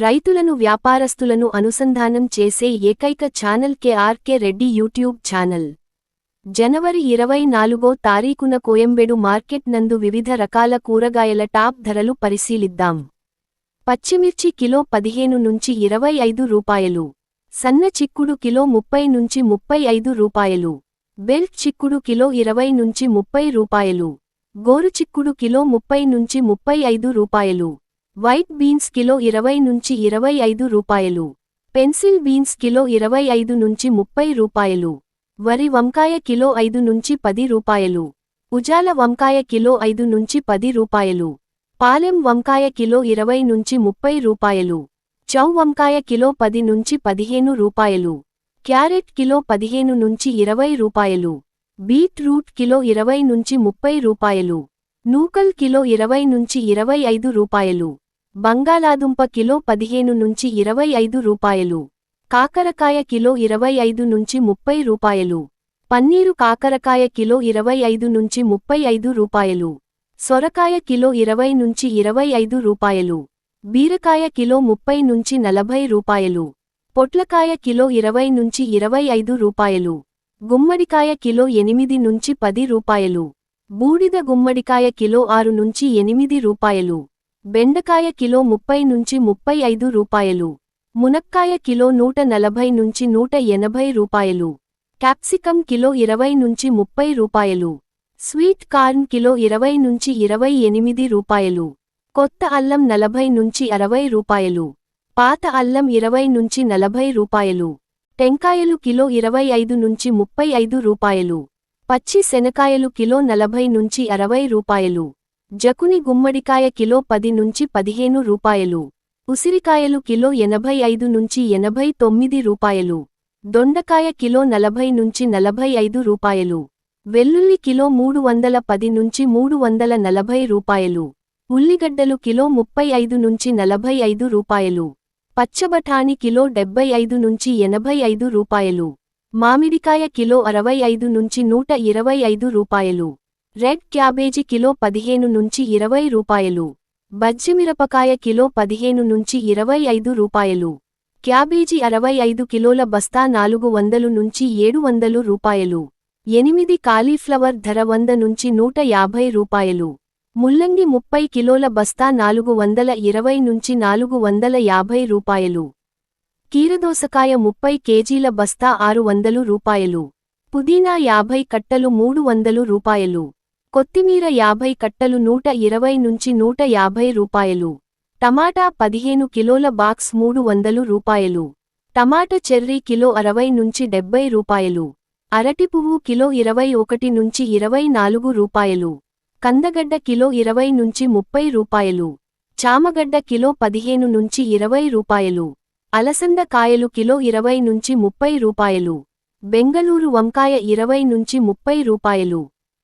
రైతులను వ్యాపారస్తులను అనుసంధానం చేసే ఏకైక channel K R K Reddy YouTube channel. జనవరి ఇరవై నాలుగో తారీఖున కోయంబేడు మార్కెట్ నందు వివిధ రకాల కూరగాయల టాప్ ధరలు పరిశీలిద్దాం. పచ్చిమిర్చి కిలో పదిహేను నుంచి ఇరవై ఐదు రూపాయలు. సన్న చిక్కుడు కిలో ముప్పై నుంచి ముప్పై ఐదు రూపాయలు. బెల్ట్ చిక్కుడు కిలో ఇరవై నుంచి ముప్పై రూపాయలు. గోరు చిక్కుడు కిలో ముప్పై నుంచి ముప్పై ఐదు రూపాయలు. వైట్ బీన్స్ కిలో ఇరవై నుంచి ఇరవై ఐదు రూపాయలు. పెన్సిల్ బీన్స్ కిలో ఇరవై ఐదు నుంచి ముప్పై రూపాయలు. వరి వంకాయ కిలో ఐదు నుంచి పది రూపాయలు. ఉజాల వంకాయ కిలో ఐదు నుంచి పది రూపాయలు. పాలెం వంకాయ కిలో ఇరవై నుంచి ముప్పై రూపాయలు. చౌ వంకాయ కిలో పది నుంచి పదిహేను రూపాయలు. క్యారెట్ కిలో పదిహేను నుంచి ఇరవై రూపాయలు. బీట్రూట్ కిలో ఇరవై నుంచి ముప్పై రూపాయలు. నూకల్ కిలో ఇరవై నుంచి ఇరవై ఐదు రూపాయలు. బంగాళాదుంప కిలో పదిహేను నుంచి ఇరవై ఐదు రూపాయలు. కాకరకాయ కిలో ఇరవై ఐదు నుంచి ముప్పై రూపాయలు. పన్నీరు కాకరకాయ కిలో ఇరవై ఐదు నుంచి ముప్పై ఐదు రూపాయలు. సొరకాయ కిలో ఇరవై నుంచి ఇరవై ఐదు రూపాయలు. బీరకాయ కిలో ముప్పై నుంచి నలభై రూపాయలు. పొట్లకాయ కిలో ఇరవై నుంచి ఇరవై ఐదు రూపాయలు. గుమ్మడికాయ కిలో ఎనిమిది నుంచి పది రూపాయలు. బూడిద గుమ్మడికాయ కిలో ఆరు నుంచి ఎనిమిది రూపాయలు. బెండకాయ కిలో ముప్పై నుంచి ముప్పై ఐదు రూపాయలు. మునక్కాయ కిలో నూట నలభై నుంచి నూట ఎనభై రూపాయలు. క్యాప్సికం కిలో ఇరవై నుంచి ముప్పై రూపాయలు. స్వీట్ కార్న్ కిలో ఇరవై నుంచి ఇరవై ఎనిమిది రూపాయలు. కొత్త అల్లం నలభై నుంచి అరవై రూపాయలు. పాత అల్లం ఇరవై నుంచి నలభై రూపాయలు. టెంకాయలు కిలో ఇరవై ఐదు నుంచి ముప్పై ఐదు రూపాయలు. పచ్చి శనకాయలు కిలో నలభై నుంచి అరవై రూపాయలు. జకుని గుమ్మడికాయ కిలో పది నుంచి పదిహేను రూపాయలు. ఉసిరికాయలు కిలో ఎనభై ఐదు నుంచి ఎనభై తొమ్మిది రూపాయలు. దొండకాయ కిలో నలభై నుంచి నలభై ఐదు రూపాయలు. వెల్లుల్లి కిలో మూడు వందల పది నుంచి మూడు వందల నలభై రూపాయలు. ఉల్లిగడ్డలు కిలో ముప్పై ఐదు నుంచి నలభై ఐదు రూపాయలు. పచ్చబఠాని కిలో డెబ్బై ఐదు నుంచి ఎనభై ఐదు రూపాయలు. మామిడికాయ కిలో అరవై ఐదు నుంచి నూట ఇరవై ఐదు రూపాయలు. రెడ్ క్యాబేజీ కిలో పదిహేను నుంచి ఇరవై రూపాయలు. బజ్జిమిరపకాయ కిలో పదిహేను నుంచి ఇరవై ఐదు రూపాయలు. క్యాబేజీ అరవై ఐదు కిలోల బస్తా నాలుగు వందలు నుంచి ఏడు వందలు రూపాయలు. ఎనిమిది కాలీఫ్లవర్ ధర వంద నుంచి నూట యాభై రూపాయలు. ముల్లంగి ముప్పై కిలోల బస్తా నాలుగు వందల ఇరవై నుంచి నాలుగు వందల యాభై రూపాయలు. కీరదోసకాయ ముప్పై కేజీల బస్తా ఆరు వందలు రూపాయలు. పుదీనా యాభై కట్టలు మూడు వందలు రూపాయలు. కొత్తిమీర యాభై కట్టలు నూట ఇరవై నుంచి నూట యాభై రూపాయలు. టమాటా పదిహేను కిలోల బాక్స్ మూడు వందలు రూపాయలు. టమాట చెర్రీ కిలో అరవై నుంచి డెబ్బై రూపాయలు. అరటి పువ్వు కిలో ఇరవై ఒకటి నుంచి ఇరవై నాలుగు రూపాయలు. కందగడ్డ కిలో ఇరవై నుంచి ముప్పై రూపాయలు. చామగడ్డ కిలో పదిహేను నుంచి ఇరవై రూపాయలు. అలసంద కాయలు కిలో ఇరవై నుంచి ముప్పై రూపాయలు. బెంగళూరు వంకాయ ఇరవై నుంచి ముప్పై రూపాయలు.